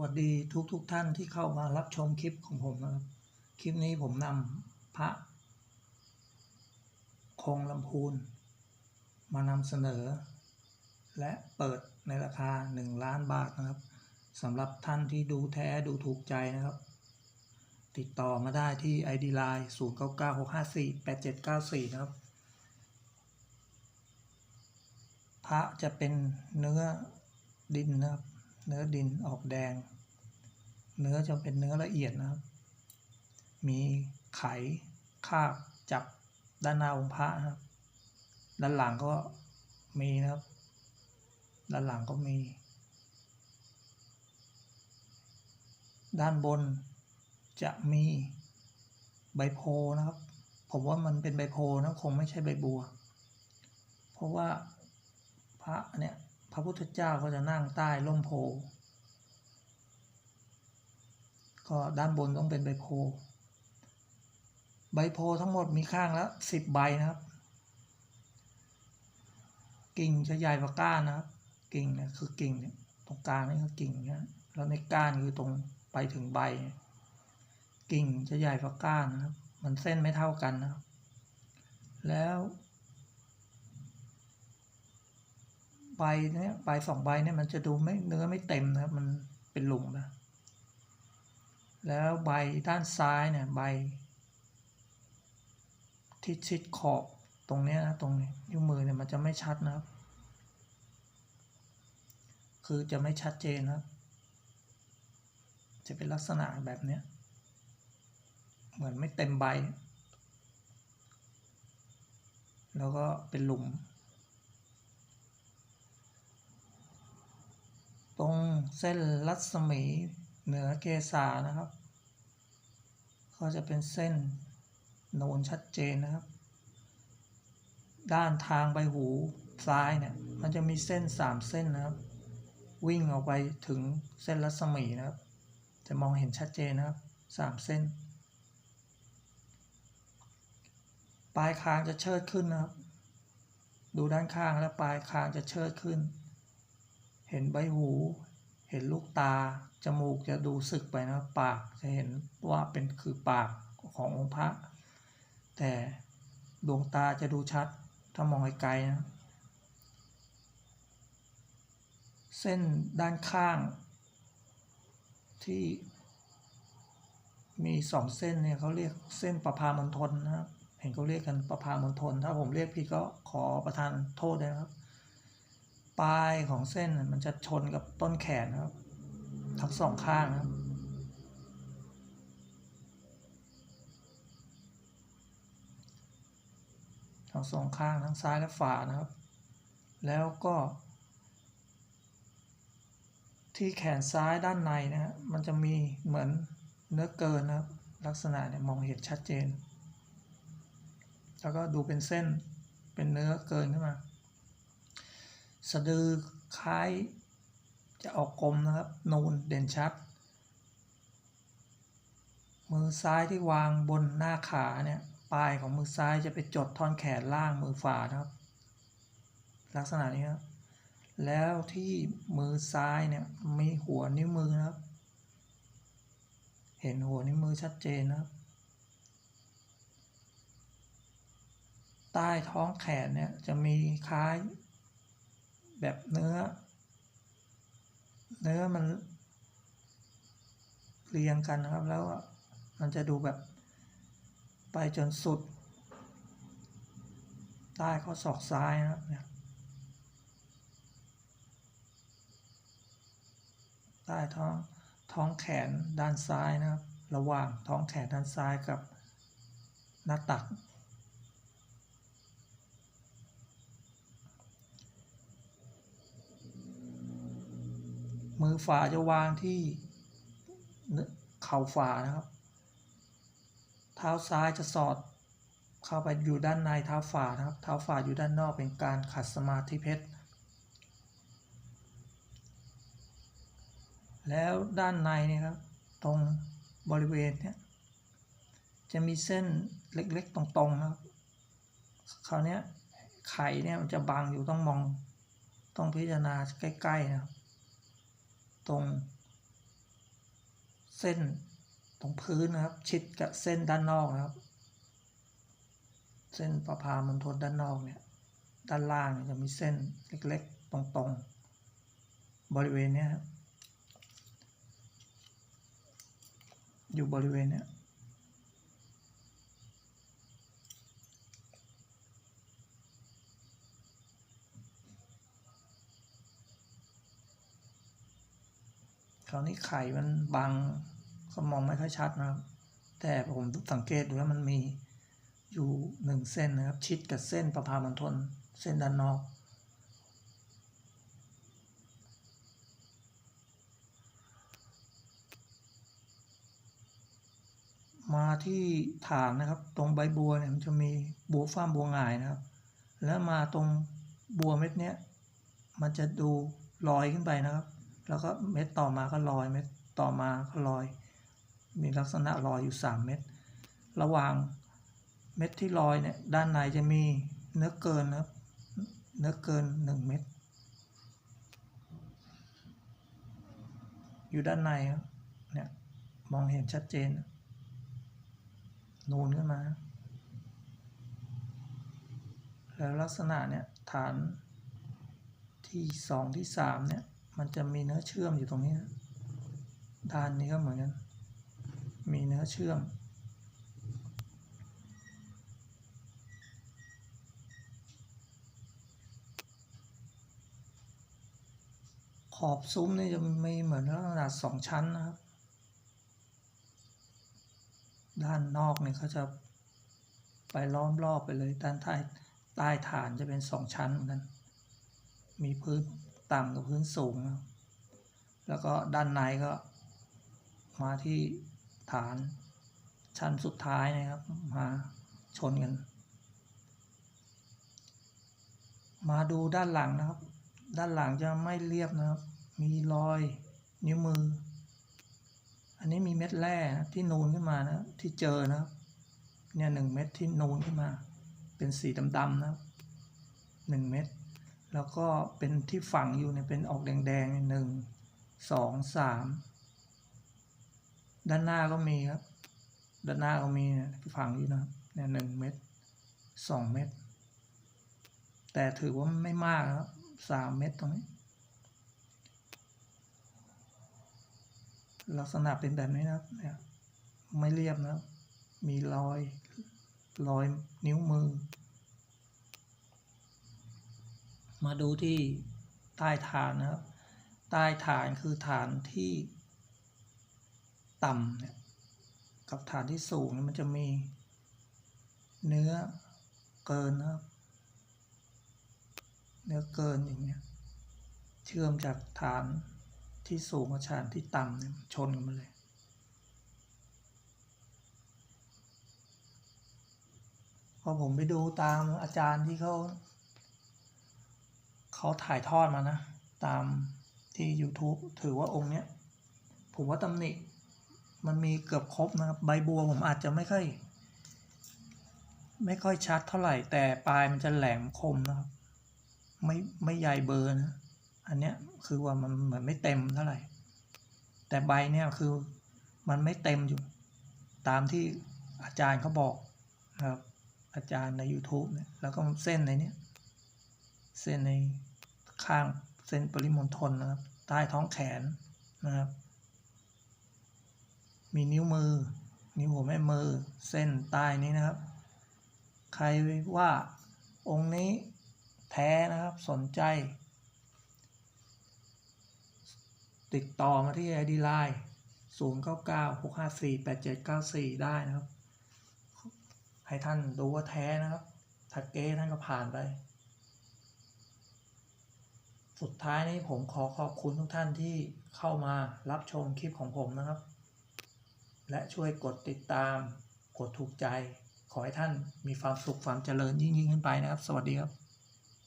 วัสดีทุกทุกท่านที่เข้ามารับชมคลิปของผมนะครับ คลิปนี้ผมนำพระคงลำพูน มานำเสนอ และเปิดในราคา 1 ล้านบาทนะครับสำหรับท่านที่ดูแท้ดูถูกใจนะครับ ติดต่อมาได้ที่ ID Line 0996548794 นะครับ พระจะเป็นเนื้อดินนะครับ เนื้อดินออกแดง เนื้อจะเป็นเนื้อละเอียดนะครับ มีไขคาบจับด้านหน้าองค์พระนะครับ ด้านหลังก็มีนะครับ ด้านหลังก็มี ด้านบนจะมีใบโพนะครับ ผมว่ามันเป็นใบโพนะคงไม่ใช่ใบบัว เพราะว่าพระเนี่ย พระพุทธเจ้าก็จะนั่งใต้ร่มโพก็ด้านบนต้องเป็นใบโพ ใบโพทั้งหมดมีข้างละสิบใบนะครับ กิ่งจะใหญ่กว่าก้านนะครับ กิ่งเนี่ยคือกิ่งเนี่ยตรงกลางนี่คือกิ่งนะแล้วในก้านคือตรงไปถึงใบ กิ่งจะใหญ่กว่าก้านนะครับ มันเส้นไม่เท่ากันนะครับ แล้ว ใบเนี่ยใบสองใบเนี่ยมันจะดูไม่เนื้อไม่เต็มนะครับ มันเป็นหลุมนะแล้วใบด้านซ้ายเนี่ยใบ ที่ชิดขอบตรงเนี้ยนะตรงนี้นิ้วมือเนี่ยมันจะไม่ชัดนะครับ คือจะไม่ชัดเจนนะครับ จะเป็นลักษณะแบบเนี้ยเหมือนไม่เต็มใบ แล้วก็เป็นหลุม ตรงเส้นรัศมีเหนือเกษานะครับ ก็จะเป็นเส้นโนนชัดเจนนะครับ ด้านทางใบหูซ้ายเนี่ยมันจะมีเส้นสามเส้นนะครับ วิ่งออกไปถึงเส้นรัศมีนะครับ จะมองเห็นชัดเจนนะครับสามเส้น ปลายคางจะเชิดขึ้นนะครับ ดูด้านข้างแล้วปลายคางจะเชิดขึ้น เห็นใบหู เห็นลูกตา จมูกจะดูสึกไปนะครับ ปากจะเห็นว่าเป็นคือปากขององค์พระ แต่ดวงตาจะดูชัด ถ้ามองไกลๆนะ เส้นด้านข้าง ที่มีสองเส้นเนี่ยเขาเรียกเส้นประพามณฑลนะครับ เห็นเขาเรียกกันประพามณฑลถ้าผมเรียกผิดก็ขอประทานโทษด้วยนะครับ ปลายของเส้นมันจะชนกับต้นแขนนะครับ ทั้งสองข้างครับทั้งสองข้างทั้งซ้ายและขวานะครับ แล้วก็ ที่แขนซ้ายด้านในนะฮะมันจะมีเหมือนเนื้อเกินนะครับ ลักษณะเนี่ยมองเห็นชัดเจน แล้วก็ดูเป็นเส้นเป็นเนื้อเกินขึ้นมา สะดือคล้ายจะออกกลมนะครับ นูนเด่นชัด มือซ้ายที่วางบนหน้าขาเนี่ยปลายของมือซ้ายจะไปจดท่อนแขนล่างมือขวานะครับ ลักษณะนี้ครับแล้วที่มือซ้ายเนี่ยมีหัวนิ้วมือนะครับ เห็นหัวนิ้วมือชัดเจนนะครับ ใต้ท้องแขนเนี่ยจะมีคล้าย แบบเนื้อ เนื้อมันเรียงกันนะครับแล้วมันจะดูแบบไปจนสุด ใต้ข้อศอกซ้ายนะครับใต้ท้องท้องแขนด้านซ้ายนะครับ ระหว่างท้องแขนด้านซ้ายกับหน้าตัก มือฝาจะวางที่เข่าฝานะครับ เท้าซ้ายจะสอด เข้าไปอยู่ด้านในเท้าฝานะครับ เท้าฝาอยู่ด้านนอกเป็นการขัดสมาธิเพชร แล้วด้านในเนี่ยครับ ตรงบริเวณเนี่ยจะมีเส้นเล็กๆตรงๆนะครับคราวเนี้ยไข่เนี่ยมันจะบังอยู่ต้องมอง ต้องพิจารณาใกล้ๆนะครับ ตรง เส้นตรงพื้นนะครับ ชิดกับเส้นด้านนอกนะครับ เส้นประพามณฑลด้านนอกเนี่ย ด้านล่างจะมีเส้นเล็กๆ ตรงๆ บริเวณเนี้ยครับอยู่บริเวณเนี้ย คราวนี้ไข่มันบังก็มองไม่ค่อยชัดนะครับ แต่ผมสังเกตดูแล้วมันมีอยู่หนึ่งเส้นนะครับ ชิดกับเส้นประพามณฑลเส้นด้านนอก มาที่ฐานนะครับ ตรงใบบัวเนี่ยมันจะมีบัวฟ้ามบัวหงายนะครับ แล้วมาตรงบัวเม็ดเนี้ยมันจะดูลอยขึ้นไปนะครับ แล้วก็เม็ดต่อมาก็ลอยเม็ดต่อมาก็ลอย มีลักษณะลอยอยู่สามเม็ดระหว่างเม็ดที่ลอยเนี่ยด้านในจะมีเนื้อเกินนะครับเนื้อเกินหนึ่งเม็ดอยู่ด้านในครับเนี่ยมองเห็นชัดเจน นูนขึ้นมา แล้วลักษณะเนี่ยฐานที่สองที่สามเนี่ย มันจะมีเนื้อเชื่อมอยู่ตรงนี้นะด้านนี้ก็เหมือนกัน มีเนื้อเชื่อม ขอบซุ้มนี่จะมีเหมือนลักษณะสองชั้นนะครับ ด้านนอกเนี่ยเขาจะไปล้อมรอบไปเลยด้านใต้ใต้ฐานจะเป็นสองชั้นเหมือนกัน มีพื้น ต่ำกับพื้นสูง แล้วก็ด้านในก็ มาที่ฐานชั้นสุดท้ายนะครับ มาชนกัน มาดูด้านหลังนะครับ ด้านหลังจะไม่เรียบนะครับ มีรอยนิ้วมือ อันนี้มีเม็ดแร่ที่นูนขึ้นมานะที่เจอนะครับ เนี่ยหนึ่งเม็ดที่นูนขึ้นมา เป็นสีดำๆนะครับหนึ่งเม็ด แล้วก็เป็นที่ฝังอยู่เนี่ยเป็นออกแดงๆหนึ่งสองสามด้านหน้าก็มีครับ ด้านหน้าก็มีเนี่ยฝังอยู่นะครับเนี่ยหนึ่งเม็ดสองเม็ดแต่ถือว่าไม่มากครับสามเม็ดตรงนี้ ลักษณะเป็นแบบนี้นะครับเนี่ยไม่เรียบนะครับ มีรอยรอยนิ้วมือ มาดูที่ใต้ฐานนะครับ ใต้ฐานคือฐานที่ต่ำเนี่ยกับฐานที่สูงมันจะมีเนื้อเกินนะครับ เนื้อเกินอย่างเนี้ยเชื่อมจากฐานที่สูงกับฐานที่ต่ำเนี่ยชนกันมาเลย พอผมไปดูตามอาจารย์ที่เขา เขาถ่ายทอดมานะ ตามที่ YouTube ถือว่าองค์เนี้ย ผมว่าตำหนิมันมีเกือบครบนะครับ ใบบัวผมอาจจะไม่ค่อย ไม่ค่อยชัดเท่าไหร่แต่ปลายมันจะแหลมคมนะครับ ไม่ไม่ใหญ่เบอร์นะ อันเนี้ยคือว่ามันเหมือนไม่เต็มเท่าไหร่ แต่ใบเนี่ยคือมันไม่เต็มอยู่ ตามที่อาจารย์เขาบอกนะครับ อาจารย์ใน YouTube เนี่ยแล้วก็เส้นในเนี้ยเส้นใน ข้างเส้นปริมณฑลนะครับ ใต้ท้องแขนนะครับ มีนิ้วมือ นิ้วหัวแม่มือ เส้นใต้นี้นะครับ ใครว่าองค์นี้แท้นะครับสนใจ ติดต่อมาที่ ID Line 0 9 9 6 5 4 8 7 9 4 ได้นะครับ ให้ท่านดูว่าแท้นะครับถ้าเก้ท่านก็ผ่านไป สุดท้ายนี้ผมขอขอบคุณทุกท่านที่เข้ามารับชมคลิปของผมนะครับ และช่วยกดติดตาม กดถูกใจ ขอให้ท่านมีความสุขความเจริญยิ่งยิ่งขึ้นไปนะครับ สวัสดีครับ